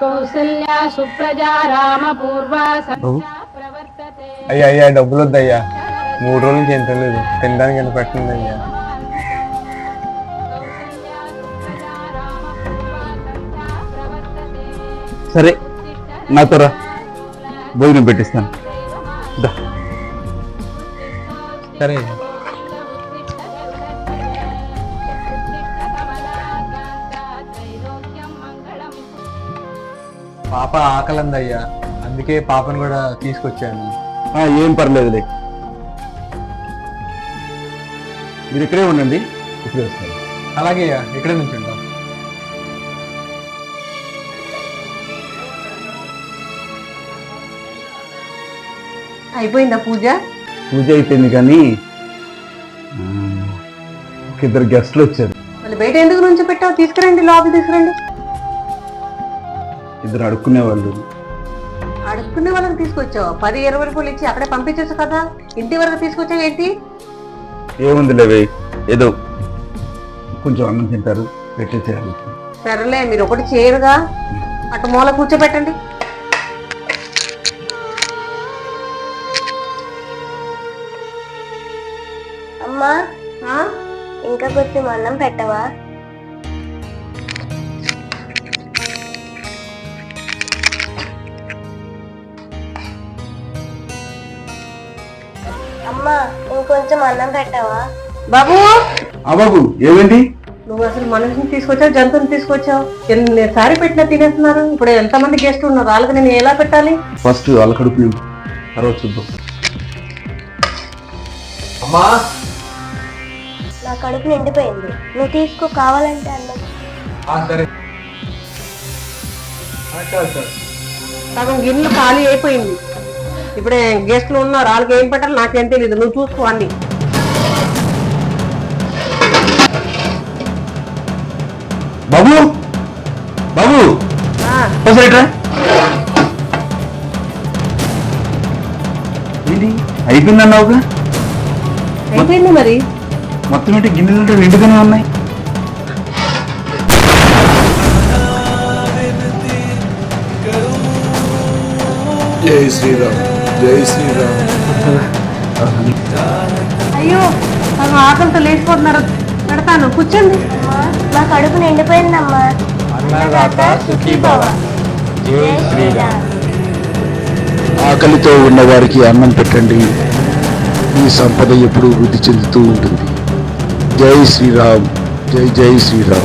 కౌసల్యా సుప్రజా రామ పూర్వా బాబు. ప్రవర్తతే. అయ్యా అయ్యా డబ్బులు వద్దయ్యా మూడు రోజుల నుంచి ఏం తెలియదు తినడానికి ఎంత పెట్టండి అయ్యా కౌసల్యా సుప్రజా రామ పూర్వా ప్రవర్తతే సరే నాతో రా. భోజనం పెట్టిస్తాను. దా. సరే. పాప ఆకలింది అయ్యా అందుకే పాపను కూడా తీసుకొచ్చాను. ఆ, ఏం పర్లేదులే. మీరు ఇక్కడే ఉండండి. ఇప్పుడే వస్తాను. అలాగే అయ్యా ఇక్కడే నుంచి ఉంటాం అయిపోయిందా పూజ? పూజ అయిపోయింది కానీ ఇద్దరు గెస్ట్లు వచ్చారు. మళ్ళీ బయట ఎందుకు నుంచి పెట్టావు తీసుకురండి లోపల తీసుకురండి. ఇద్దరు అడుక్కునే వాళ్ళు అడుక్కునే వాళ్ళకి తీసుకొచ్చావు? పది ఇరవై రూపాయలు ఇచ్చి అక్కడే పంపించచ్చు కదా? ఇంటి వరకు తీసుకొచ్చావు ఏంటి? ఏముంది లేవే ఏదో కొంచెం అన్నం తింటారు పెట్టేసేయాలి సరేలే మీరు ఒకటి చేయరుగా. అటు మూల కూర్చోబెట్టండి. అమ్మా? ఇంకా కొంచెం అన్నం పెట్టవా? అమ్మా ఇంకొంచెం అన్నం పెట్టవా? బాబు! ఆ బాబు ఏమైంది? నువ్వు అసలు మనిషిని తీసుకొచ్చావు జంతువుని తీసుకొచ్చావు? ఎన్నిసారి పెట్టినా తినేస్తున్నారు. ఇప్పుడు ఎంతమంది గెస్ట్ ఉన్నారు? వాళ్ళకి నేను ఎలా పెట్టాలి? ఫస్ట్ వాళ్ళ కడుపు నింపు. తర్వాత చూద్దాం. అమ్మా! నా కడుపు నిండిపోయింది. నువ్వు తీసుకో కావాలంటే అన్నం. సరే. సగం గిన్నెలు ఖాళీ అయిపోయింది. ఇప్పుడే గెస్ట్లు ఉన్నారు వాళ్ళకి ఏం పెట్టాలి నాకేం తెలియదు నువ్వు చూసుకో అన్ని. బాబు! బాబు. ఏంటి? అయిపోయిందన్నావుగా అయిపోయింది మరి. మొత్తం ఏంటి? గిన్నెలు రెండుగానే ఉన్నాయి. జై శ్రీరామ్. జై శ్రీరామ్ అయ్యో సగం ఆకలితో లేచిపోతున్నారు. పెడతాను కూర్చోండి. అమ్మా నా కడుపు నిండిపోయిందమ్మా. అన్నదాత సుఖీభవ. జై శ్రీరామ్. ఆకలితో ఉన్న వారికి అన్నం పెట్టండి. ఈ సంపద ఎప్పుడూ వృద్ధి చెందుతూ ఉంటుంది. జై శ్రీరామ్. జై జై శ్రీరామ్.